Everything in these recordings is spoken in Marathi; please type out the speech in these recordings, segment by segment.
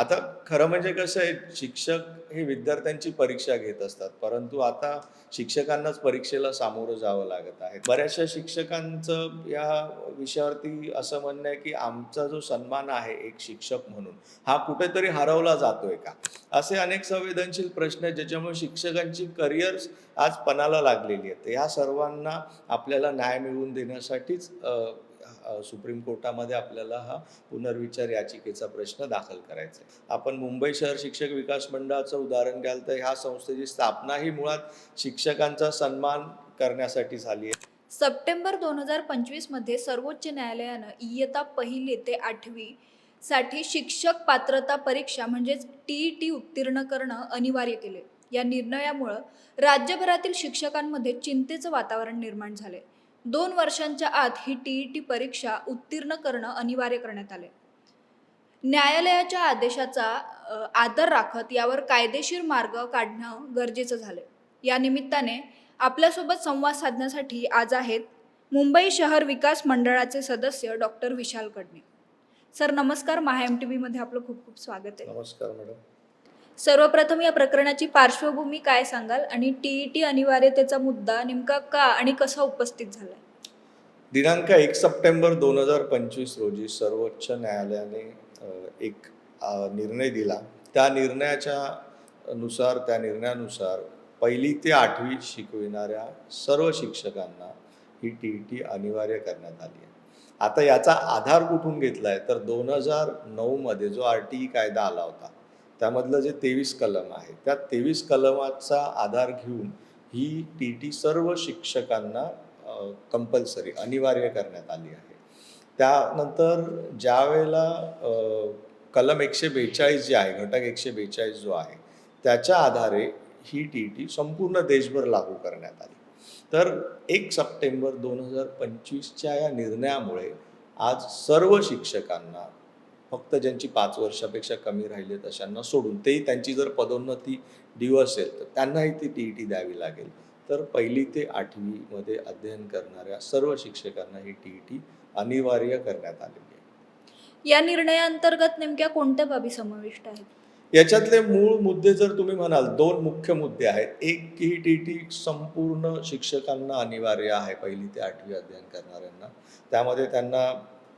आता खरं म्हणजे कसं आहे शिक्षक हे विद्यार्थ्यांची परीक्षा घेत असतात. परंतु आता शिक्षकांनाच परीक्षेला सामोरं जावं लागत आहे. बऱ्याचशा शिक्षकांचं या विषयावरती असं म्हणणं आहे की आमचा जो सन्मान आहे एक शिक्षक म्हणून हा कुठेतरी हरवला जातोय का? असे अनेक संवेदनशील प्रश्न आहेत ज्याच्यामुळे शिक्षकांची करिअर्स आज पणाला लागलेली आहेत. या सर्वांना आपल्याला न्याय मिळवून देण्यासाठीच सुप्रीम कोर्टामध्ये आपल्याला हा पुनर्विचार याचिकेचा प्रश्न दाखल करायचा आहे. आपण मुंबई शहर शिक्षक विकास मंडळाचं उदाहरण घ्याल तर ह्या संस्थेची स्थापना ही मुळात शिक्षकांचा सन्मान करण्यासाठी झाली आहे. सप्टेंबर दोन हजार पंचवीसमध्ये सर्वोच्च न्यायालयानं इयत्ता पहिली ते आठवी साठी शिक्षक पात्रता परीक्षा म्हणजेच टी ई टी उत्तीर्ण करणं अनिवार्य केले. या निर्णयामुळं राज्यभरातील शिक्षकांमध्ये चिंतेचं वातावरण निर्माण झाले दोन वर्षांच्या आत ही टी ई टी परीक्षा उत्तीर्ण करणं अनिवार्य करण्यात आले न्यायालयाच्या आदेशाचा आदर राखत यावर कायदेशीर मार्ग काढणं गरजेचं झालं या निमित्ताने आपल्यासोबत संवाद साधण्यासाठी आज आहेत मुंबई शहर विकास मंडळाचे सदस्य डॉक्टर विशाल कडणे. सर नमस्कार. महा एम टी व्हीमध्ये आपलं खूप खूप स्वागत आहे. नमस्कार मॅडम. सर्वप्रथम या प्रकरणाची पार्श्वभूमी काय सांगाल? आणि टी ई टी अनिवार्यतेचा मुद्दा नेमका का आणि कसा उपस्थित झाला दिनांक एक सप्टेंबर दोन हजार पंचवीस रोजी सर्वोच्च न्यायालयाने एक निर्णय दिला. त्या निर्णयाच्या नुसार त्या निर्णयानुसार पहिली ते आठवी शिकविणाऱ्या सर्व शिक्षकांना ही टी ई टी अनिवार्य करण्यात आली आहे. आता याचा आधार कुठून घेतला आहे तर दोन हजार नऊमध्ये जो आर टी ई कायदा आला होता त्यामधलं जे तेवीस कलम आहे त्या तेवीस कलमाचा आधार घेऊन ही टी टी सर्व शिक्षकांना कंपल्सरी अनिवार्य करण्यात आली आहे. त्यानंतर ज्या वेळेला कलम एकशे बेचाळीस जे आहे घटक एकशे बेचाळीस जो आहे त्याच्या आधारे ही टी टी संपूर्ण देशभर लागू करण्यात आली. तर एक सप्टेंबर दोन हजार पंचवीसच्या या निर्णयामुळे आज सर्व शिक्षकांना फक्त ज्यांची पाच वर्षापेक्षा कमी राहिली तशांना सोडून तेही त्यांची जर पदोन्नती ड्यू असेल तर त्यांनाही ती टी ई टी द्यावी लागेल. तर पहिली ते आठवीमध्ये अध्ययन करणाऱ्या सर्व शिक्षकांना ही टी ई टी अनिवार्य करण्यात आलेली आहे. या निर्णयाअंतर्गत नेमक्या कोणत्या बाबी समाविष्ट आहेत? याच्यातले मूळ मुद्दे जर तुम्ही म्हणाल दोन मुख्य मुद्दे आहेत. एक की टी टी संपूर्ण शिक्षकांना अनिवार्य आहे पहिली ते आठवी अध्ययन करणाऱ्यांना. त्यामध्ये त्यांना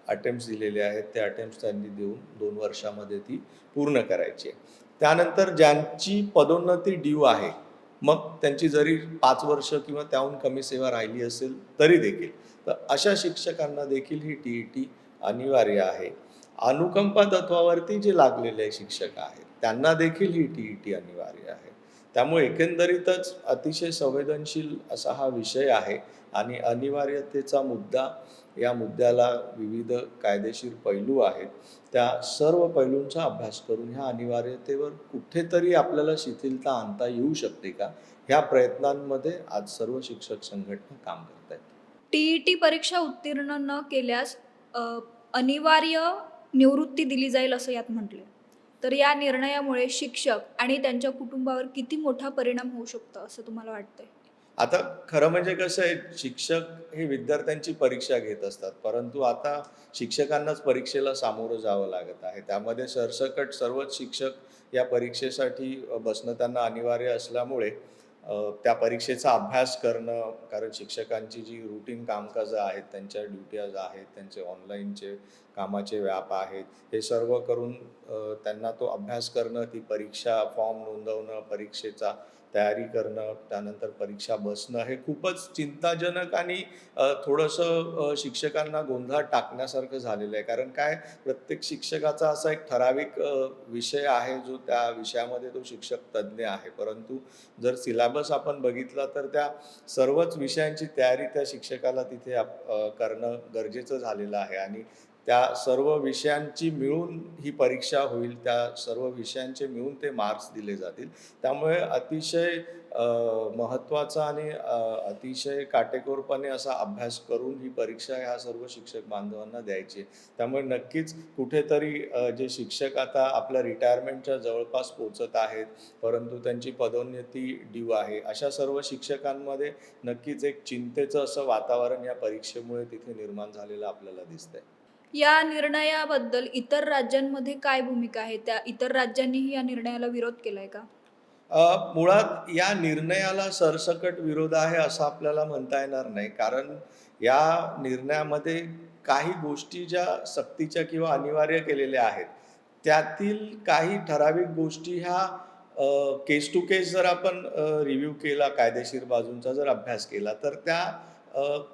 अटेम्प्ट दिलेले आहेत. ते अटेम्प्ट त्यांनी देऊन दोन वर्षामध्ये ती पूर्ण करायची आहे. त्यानंतर ज्यांची पदोन्नती ड्यू आहे मग त्यांची जरी पाच वर्ष किंवा त्याहून कमी सेवा राहिली असेल तरी देखील. तर अशा शिक्षकांना देखील ही टी ई टी अनिवार्य आहे. अनुकंपा तत्वावरती जे लागलेले शिक्षक आहेत त्यांना देखील ही टी ई टी अनिवार्य आहे. त्यामुळे एकंदरीतच अतिशय संवेदनशील असा हा विषय आहे आणि अनिवार्यतेचा मुद्दा या मुद्द्याला विविध कायदेशीर पैलू आहेत. त्या सर्व पैलूंचा अभ्यास करून ह्या अनिवार्यतेवर कुठेतरी आपल्याला शिथिलता आणता येऊ शकते का? ह्या प्रयत्नांमध्ये आज सर्व शिक्षक संघटना काम करत आहेत. टी ई टी परीक्षा उत्तीर्ण न केल्यास अनिवार्य निवृत्ती दिली जाईल असं यात म्हटले तर या निर्णयामुळे शिक्षक आणि त्यांच्या कुटुंबावर किती मोठा परिणाम होऊ शकतो असं तुम्हाला वाटतंय? आता खरं म्हणजे कसं आहे शिक्षक हे विद्यार्थ्यांची परीक्षा घेत असतात. परंतु आता शिक्षकांनाच परीक्षेला सामोरं जावं लागत आहे. त्यामध्ये सरसकट सर्वच शिक्षक या परीक्षेसाठी बसणं त्यांना अनिवार्य असल्यामुळे त्या परीक्षेचा अभ्यास करणं कारण शिक्षकांची जी रुटीन कामकाजं आहेत त्यांच्या ड्युट्याज आहेत त्यांचे ऑनलाईनचे कामाचे व्याप आहेत. हे सर्व करून त्यांना तो अभ्यास करणं ती परीक्षा फॉर्म नोंदवणं परीक्षेचा तयारी करणं त्यानंतर परीक्षा बसणं हे खूपच चिंताजनक आणि थोडंसं शिक्षकांना गोंधळात टाकण्यासारखं झालेलं आहे. कारण काय? प्रत्येक शिक्षकाचा असा एक ठराविक विषय आहे जो त्या विषयामध्ये तो शिक्षक तज्ज्ञ आहे. परंतु जर सिलेबस आपण बघितला तर त्या सर्वच विषयांची तयारी त्या शिक्षकाला तिथे करणं गरजेचं झालेलं आहे. आणि त्या सर्व विषयांची मिळून ही परीक्षा होईल त्या सर्व विषयांचे मिळून ते मार्क्स दिले जातील त्यामुळे अतिशय महत्त्वाचा आणि अतिशय काटेकोरपणे असा अभ्यास करून ही परीक्षा ह्या सर्व शिक्षक बांधवांना द्यायची आहे. त्यामुळे नक्कीच कुठेतरी जे शिक्षक आता आपल्या रिटायरमेंटच्या जवळपास पोचत आहेत परंतु त्यांची पदोन्नती ड्यू आहे अशा सर्व शिक्षकांमध्ये नक्कीच एक चिंतेचं असं वातावरण या परीक्षेमुळे तिथे निर्माण झालेलं आपल्याला दिसतंय या निर्णयाबद्दल इतर राज्यांमध्ये काय भूमिका आहे? त्या इतर राज्यांनीही या निर्णयाला विरोध केलाय का? मुळात या निर्णयाला सरसकट विरोध आहे असं आपल्याला म्हणता येणार नाही. कारण या निर्णयामध्ये काही गोष्टी ज्या सक्तीच्या किंवा अनिवार्य केलेल्या आहेत त्यातील काही ठराविक गोष्टी ह्या केस टू केस जर आपण रिव्ह्यू केला कायदेशीर बाजूंचा जर अभ्यास केला तर त्या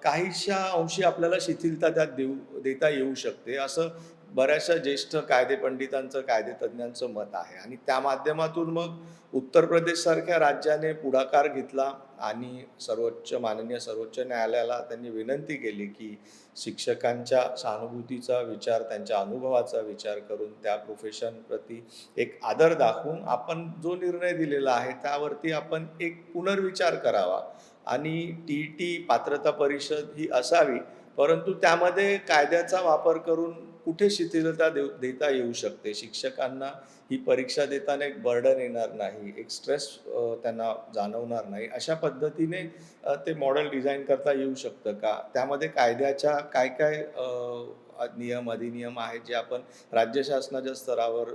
काहीशा अंशी आपल्याला शिथिलता त्यात देऊ देता येऊ शकते. असं बऱ्याचशा ज्येष्ठ कायदेपंडितांचं कायदेतज्ञांचं मत आहे. आणि त्या माध्यमातून मग उत्तर प्रदेशसारख्या राज्याने पुढाकार घेतला आणि सर्वोच्च माननीय सर्वोच्च न्यायालयाला त्यांनी विनंती केली की शिक्षकांच्या सहानुभूतीचा विचार त्यांच्या अनुभवाचा विचार करून त्या प्रोफेशन प्रती एक आदर दाखवून आपण जो निर्णय दिलेला आहे त्यावरती आपण एक पुनर्विचार करावा. आणि टी टी पात्रता परिषद ही असावी परंतु त्यामध्ये कायद्याचा वापर करून कुठे शिथिलता देऊ देता येऊ शकते? शिक्षकांना ही परीक्षा देताना एक बर्डन येणार नाही एक स्ट्रेस त्यांना जाणवणार नाही. अशा पद्धतीने ते मॉडेल डिझाईन करता येऊ शकतं का? त्यामध्ये कायद्याच्या काय काय नियम अधिनियम आहेत जे आपण राज्य शासनाच्या स्तरावर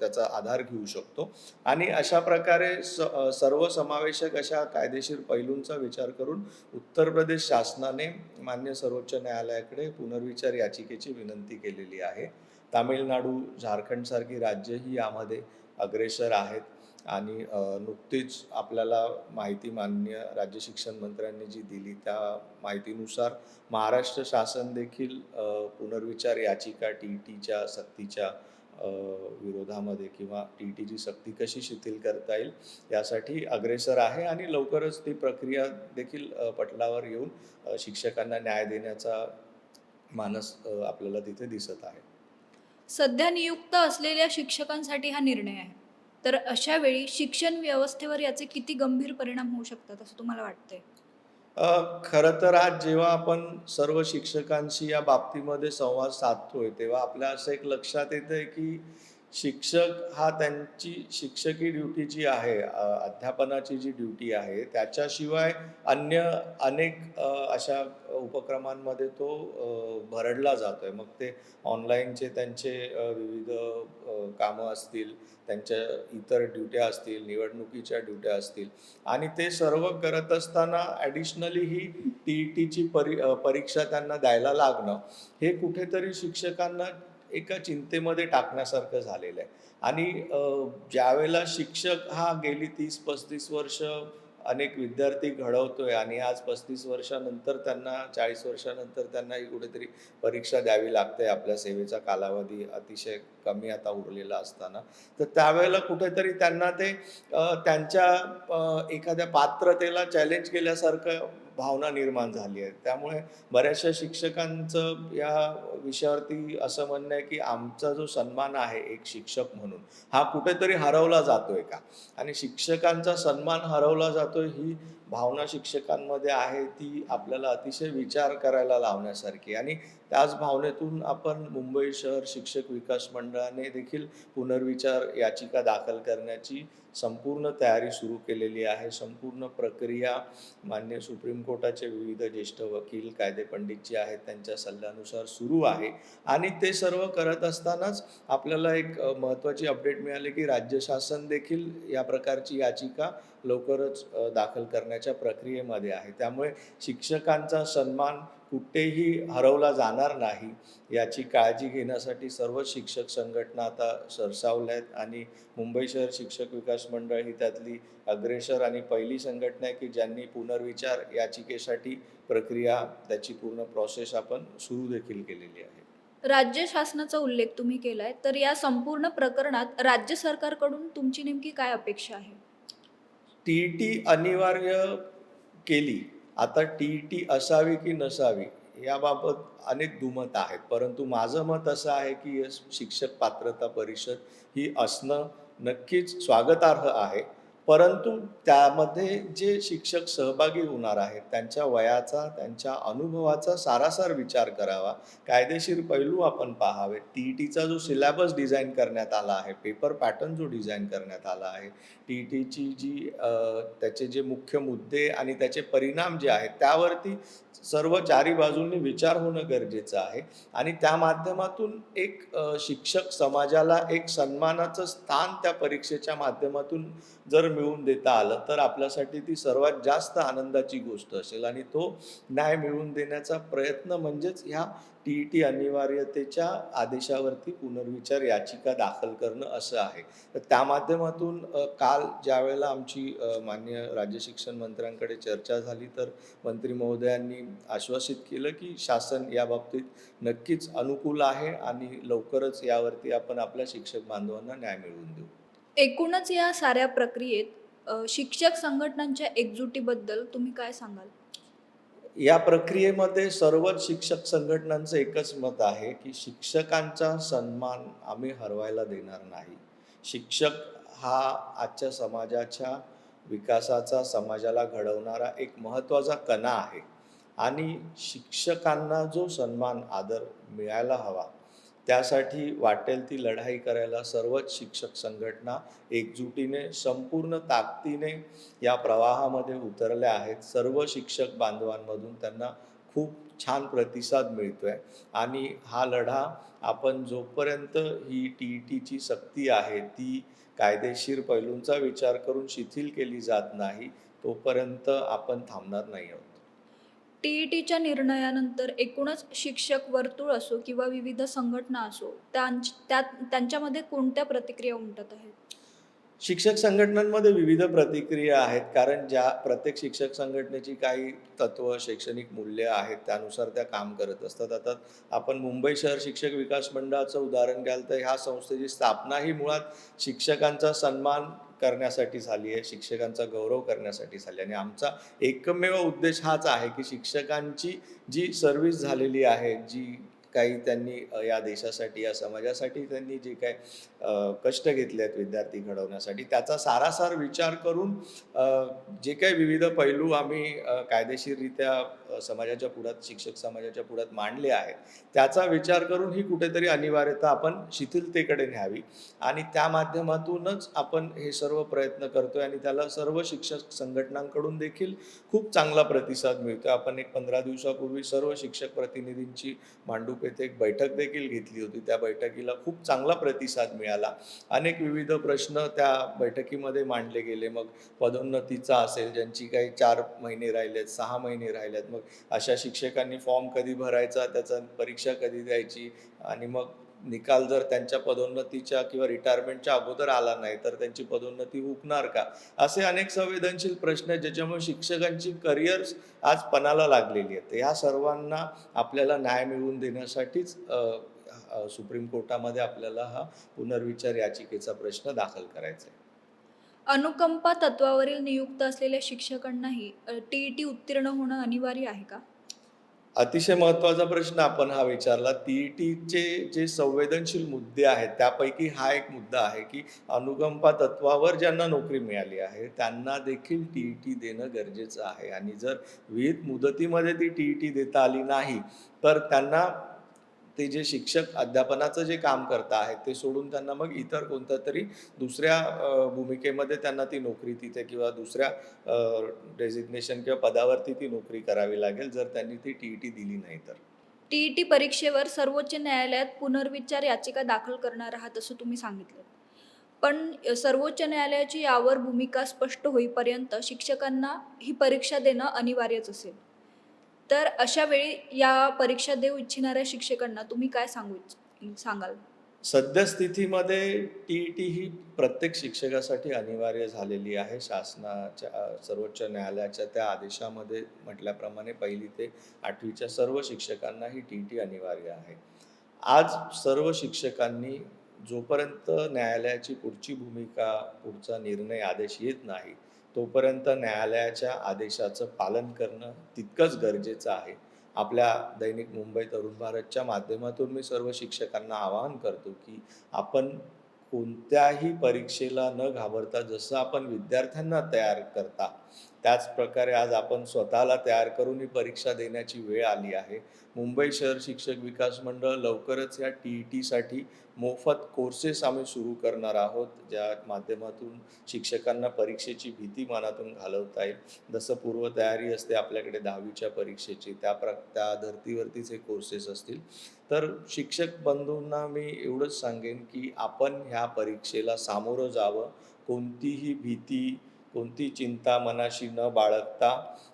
त्याचा आधार घेऊ शकतो. आणि अशा प्रकारे स सर्वसमावेशक अशा कायदेशीर पैलूंचा विचार करून उत्तर प्रदेश शासनाने मान्य सर्वोच्च न्यायालयाकडे पुनर्विचार याचिकेची विनंती केलेली आहे. तामिळनाडू झारखंडसारखी राज्यही यामध्ये अग्रेसर आहेत. आणि नुकतीच आपल्याला माहिती मान्य राज्य शिक्षण मंत्र्यांनी जी दिली त्या माहितीनुसार महाराष्ट्र शासन देखील पुनर्विचार याचिका टी टीच्या सक्तीच्या विरोधामध्ये किंवा टी टीची सक्ती कशी शिथिल करता येईल यासाठी अग्रेसर आहे आणि लवकरच ती प्रक्रिया देखील पटलावर येऊन शिक्षकांना न्याय देण्याचा मानस आपल्याला तिथे दिसत आहे. सध्या नियुक्त असलेल्या शिक्षकांसाठी हा निर्णय आहे. तर अशा वेळी शिक्षण व्यवस्थेवर याचे किती गंभीर परिणाम होऊ शकतात असं तुम्हाला वाटतंय? खरं तर आज जेव्हा आपण सर्व शिक्षकांशी या बाबतीमध्ये संवाद साधतोय तेव्हा आपल्या असं एक लक्षात येतंय की शिक्षक हा त्यांची शिक्षकी ड्युटी जी आहे अध्यापनाची जी ड्युटी आहे त्याच्याशिवाय अन्य अनेक अशा उपक्रमांमध्ये तो भरडला जातो आहे मग ते ऑनलाईनचे त्यांचे विविध कामं असतील त्यांच्या इतर ड्युट्या असतील निवडणुकीच्या ड्युट्या असतील. आणि ते सर्व करत असताना ॲडिशनली ही टी ई टीची परी परीक्षा त्यांना द्यायला लागणं. हे कुठेतरी शिक्षकांना एका चिंतेमध्ये टाकण्यासारखं झालेलं आहे. आणि ज्यावेळेला शिक्षक हा गेली तीस पस्तीस वर्ष अनेक विद्यार्थी घडवतोय आणि आज पस्तीस वर्षानंतर त्यांना चाळीस वर्षानंतर त्यांनाही कुठेतरी परीक्षा द्यावी लागते आपल्या सेवेचा कालावधी अतिशय कमी आता उरलेला असताना तर त्यावेळेला कुठेतरी त्यांना ते त्यांच्या एखाद्या पात्रतेला चॅलेंज केल्यासारखं भावना निर्माण झाली आहे. त्यामुळे बऱ्याचशा शिक्षकांचं या विषयावरती असं म्हणणं आहे की आमचा जो सन्मान आहे एक शिक्षक म्हणून हा कुठेतरी हरवला जातोय का? आणि शिक्षकांचा सन्मान हरवला जातोय ही भावना शिक्षकांमध्ये आहे ती आपल्याला अतिशय विचार करायला लावण्यासारखी. आणि त्याच भावनेतून आपण मुंबई शहर शिक्षक विकास मंडळाने देखील पुनर्विचार याचिका दाखल करण्याची संपूर्ण तयारी सुरू केलेली आहे. संपूर्ण प्रक्रिया मान्य सुप्रीम कोर्टाचे विविध ज्येष्ठ वकील कायदेपंडित जे आहेत त्यांच्या सल्ल्यानुसार सुरू आहे. आणि ते सर्व करत असतानाच आपल्याला एक महत्त्वाची अपडेट मिळाली की राज्य शासन देखील या प्रकारची याचिका लवकरच दाखल करण्याच्या प्रक्रियेमध्ये आहे. त्यामुळे शिक्षकांचा सन्मान कुठेही हरवला जाणार नाही याची काळजी घेण्यासाठी सर्व शिक्षक संघटना आता सरसावल्या आहेत आणि मुंबई शहर शिक्षक विकास मंडळ ही त्यातली अग्रेसर आणि पहिली संघटना आहे की ज्यांनी पुनर्विचार याचिकेसाठी प्रक्रिया त्याची पूर्ण प्रोसेस आपण सुरू देखील केलेली आहे. राज्य शासनाचा उल्लेख तुम्ही केलाय तर या संपूर्ण प्रकरणात राज्य सरकारकडून तुमची नेमकी काय अपेक्षा आहे? टी टी अनिवार्य केली. आता टी टी असावी की नसावी याबाबत अनेक दुमत आहेत. परंतु माझं मत असं आहे की शिक्षक पात्रता परिषद ही असणं नक्कीच स्वागतार्ह आहे. परंतु त्यामध्ये जे शिक्षक सहभागी होणार आहेत त्यांच्या वयाचा त्यांच्या अनुभवाचा सारासार विचार करावा. कायदेशीर पैलू आपण पाहावे टी ई टीचा जो सिलॅबस डिझाईन करण्यात आला आहे पेपर पॅटर्न जो डिझाईन करण्यात आला आहे टी ई टीची जी त्याचे जे मुख्य मुद्दे आणि त्याचे परिणाम जे आहेत त्यावरती सर्व चारी बाजूंनी विचार होणं गरजेचं आहे. आणि त्या माध्यमातून एक शिक्षक समाजाला एक सन्मानाचं स्थान त्या परीक्षेच्या माध्यमातून जर मिळवून देता आलं तर आपल्यासाठी ती सर्वात जास्त आनंदाची गोष्ट असेल. आणि तो न्याय मिळवून देण्याचा प्रयत्न म्हणजेच ह्या टी ई टी अनिवार्यतेच्या आदेशावरती पुनर्विचार याचिका दाखल करणं असं आहे. तर त्या माध्यमातून काल ज्या वेळेला आमची मान्य राज्य शिक्षण मंत्र्यांकडे चर्चा झाली तर मंत्री महोदयांनी आश्वासित केलं की शासन या बाबतीत नक्कीच अनुकूल आहे आणि लवकरच यावरती आपण आपल्या शिक्षक बांधवांना न्याय मिळवून देऊ. एकूणच या साऱ्या प्रक्रियेत अ, शिक्षक संघटनांच्या एकजुटीबद्दल तुम्ही काय सांगाल? या प्रक्रियेमध्ये सर्वच शिक्षक संघटनांचं एकच मत आहे की शिक्षकांचा सन्मान आम्ही हरवायला देणार नाही. शिक्षक हा आजच्या समाजाच्या विकासाचा समाजाला घडवणारा एक महत्त्वाचा कणा आहे. आणि शिक्षकांना जो सन्मान आदर मिळायला हवा त्यासाठी वाटेल ती लढाई करायला सर्वच शिक्षक संघटना एकजुटीने संपूर्ण ताकदीने या प्रवाहामध्ये उतरल्या आहेत. सर्व शिक्षक बांधवांमधून त्यांना खूप छान प्रतिसाद मिळतोय. आणि हा लढा आपण जोपर्यंत ही टी ई टीची सक्ती आहे ती कायदेशीर पैलूंचा विचार करून शिथिल केली जात नाही तोपर्यंत आपण थांबणार नाही आहोत. टी ई टीच्या निर्णयानंतर एकूणच शिक्षक वर्तुळ असो किंवा विविध संघटना असो त्यांच त्यात त्यांच्यामध्ये कोणत्या प्रतिक्रिया उमटत आहेत? शिक्षक संघटनांमध्ये विविध प्रतिक्रिया आहेत कारण ज्या प्रत्येक शिक्षक संघटनेची काही तत्व शैक्षणिक मूल्य आहेत त्यानुसार त्या काम करत असतात. आता आपण मुंबई शहर शिक्षक विकास मंडळाचं उदाहरण घ्याल तर ह्या संस्थेची स्थापना ही मुळात शिक्षकांचा सन्मान करण्यासाठी झाली आहे शिक्षकांचा गौरव करण्यासाठी झाली आणि आमचा एकमेव उद्देश हाच आहे की शिक्षकांची जी सर्व्हिस झालेली आहे जी काही त्यांनी या देशासाठी या समाजासाठी त्यांनी जे काय कष्ट घेतले आहेत विद्यार्थी घडवण्यासाठी त्याचा सारासार विचार करून जे काही विविध पैलू आम्ही कायदेशीररित्या समाजाच्या पुढात शिक्षक समाजाच्या पुढात मांडले आहेत त्याचा विचार करून ही कुठेतरी अनिवार्यता आपण शिथिलतेकडे न्यावी आणि त्या माध्यमातूनच आपण हे सर्व प्रयत्न करतोय आणि त्याला सर्व शिक्षक संघटनांकडून देखील खूप चांगला प्रतिसाद मिळतोय. आपण एक पंधरा दिवसापूर्वी सर्व शिक्षक प्रतिनिधींची मांडू येथे एक बैठक देखील घेतली होती. त्या बैठकीला खूप चांगला प्रतिसाद मिळाला. अनेक विविध प्रश्न त्या बैठकीमध्ये मांडले गेले. मग पदोन्नतीचा असेल ज्यांची काही चार महिने राहिलेत सहा महिने राहिलेत मग अशा शिक्षकांनी फॉर्म कधी भरायचा त्याचा परीक्षा कधी द्यायची आणि मग निकाल जर त्यांच्या पदोन्नतीच्या किंवा रिटायरमेंटच्या अगोदर आला नाही तर त्यांची पदोन्नती हुकणार का? असे अनेक संवेदनशील प्रश्न आहेत ज्याच्यामुळे शिक्षकांची करिअर्स आज पणाला लागलेली आहेत. ह्या सर्वांना आपल्याला न्याय मिळवून देण्यासाठीच सुप्रीम कोर्टामध्ये आपल्याला हा पुनर्विचार याचिकेचा प्रश्न दाखल करायचा आहे. अनुकंपा तत्वावरील नियुक्त असलेल्या शिक्षकांनाही टी ई टी उत्तीर्ण होणं अनिवार्य आहे का? अतिशय महत्त्वाचा प्रश्न आपण हा विचारला. टी टीचे जे संवेदनशील मुद्दे आहेत त्यापैकी हा एक मुद्दा आहे की अनुकंपा तत्वावर ज्यांना नोकरी मिळाली आहे त्यांना देखील टी टी देणं गरजेचं आहे. आणि जर विहित मुदतीमध्ये ती टी टी देता आली नाही तर त्यांना ते जे शिक्षक अध्यापनाचं जे काम करत आहेत ते सोडून त्यांना मग इतर कोणत्या तरी दुसऱ्या भूमिकेमध्ये त्यांना ती नोकरी तिथे किंवा दुसऱ्या डेझिग्नेशन किंवा पदावरती ती नोकरी करावी लागेल जर त्यांनी ती टी ई टी दिली नाही तर. टी ई टी परीक्षेवर सर्वोच्च न्यायालयात पुनर्विचार याचिका दाखल करणार आहात असं तुम्ही सांगितलं. पण सर्वोच्च न्यायालयाची यावर भूमिका स्पष्ट होईपर्यंत शिक्षकांना ही परीक्षा देणं अनिवार्यच असेल. तर अशा वेळी या परीक्षा देऊ इच्छिणाऱ्या शिक्षकांना तुम्ही काय सांगू इच्छ- सांगाल? सद्यस्थितीमध्ये टी टी ही प्रत्येक शिक्षकासाठी अनिवार्य झालेली आहे. शासनाच्या अ, सर्वोच्च न्यायालयाच्या त्या आदेशामध्ये म्हटल्याप्रमाणे पहिली ते आठवीच्या सर्व शिक्षकांना ही टी टी अनिवार्य आहे. आज सर्व शिक्षकांनी जोपर्यंत न्यायालयाची पुढची भूमिका पुढचा निर्णय आदेश येत नाही तोपर्यंत न्यायालयाच्या आदेशाचं पालन करणं तितकंच गरजेचं आहे. आपल्या दैनिक मुंबई तरुण भारतच्या माध्यमातून मी सर्व शिक्षकांना आवाहन करतो की आपण कोणत्याही परीक्षेला न घाबरता जसं आपण विद्यार्थ्यांना तयार करता त्याच प्रकारे आज आपण स्वतःला तयार करून ही परीक्षा देण्याची वेळ आली आहे. मुंबई शहर शिक्षक विकास मंडळ लवकरच या टी ई टीसाठी मोफत कोर्सेस आम्ही सुरू करणार आहोत ज्या माध्यमातून शिक्षकांना परीक्षेची भीती मनातून घालवता येईल. जसं पूर्वतयारी असते आपल्याकडे दहावीच्या परीक्षेची त्या प्र त्या धर्तीवरतीच हे कोर्सेस असतील. तर शिक्षक बंधूंना मी एवढंच सांगेन की आपण ह्या परीक्षेला सामोरं जावं. कोणतीही भीती कोणती चिंता मनाशी न बाळगता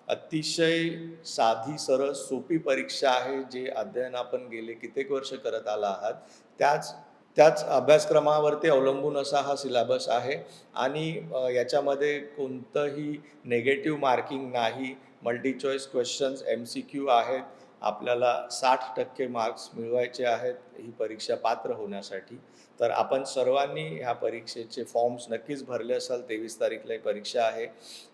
अतिशय साधी सरळ सोपी परीक्षा आहे जे अध्ययन आपण गेले कित्येक वर्ष करत आला आहात. त्याच त्याच अभ्यासक्रमावरती अवलंबून असा हा सिलेबस आहे आणि याच्यामध्ये कोणतंही नेगेटिव्ह मार्किंग नाही. Multi choice questions M C Q आहेत. आपल्याला साठ टक्के मार्क्स मिळवायचे आहेत ही परीक्षा पात्र होण्यासाठी. तर आपण सर्वांनी ह्या परीक्षेचे फॉर्म्स नक्कीच भरले असाल. तेवीस तारीखला ही परीक्षा आहे.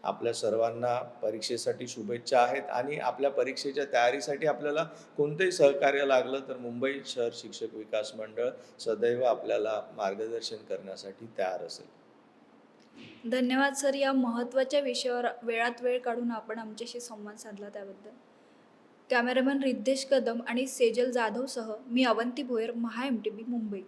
आपल्या सर्वांना परीक्षेसाठी शुभेच्छा आहेत आणि आपल्या परीक्षेच्या तयारीसाठी आपल्याला कोणतंही सहकार्य लागलं तर मुंबई शहर शिक्षक विकास मंडळ सदैव आपल्याला मार्गदर्शन करण्यासाठी तयार असेल. धन्यवाद सर. या महत्त्वाच्या विषयावर वेळात वेळ काढून आपण आमच्याशी संवाद साधला त्याबद्दल. कॅमेरामॅन रिद्धेश कदम आणि सेजल जाधवसह मी Avanti Bhoyar Maha M T B Mumbai.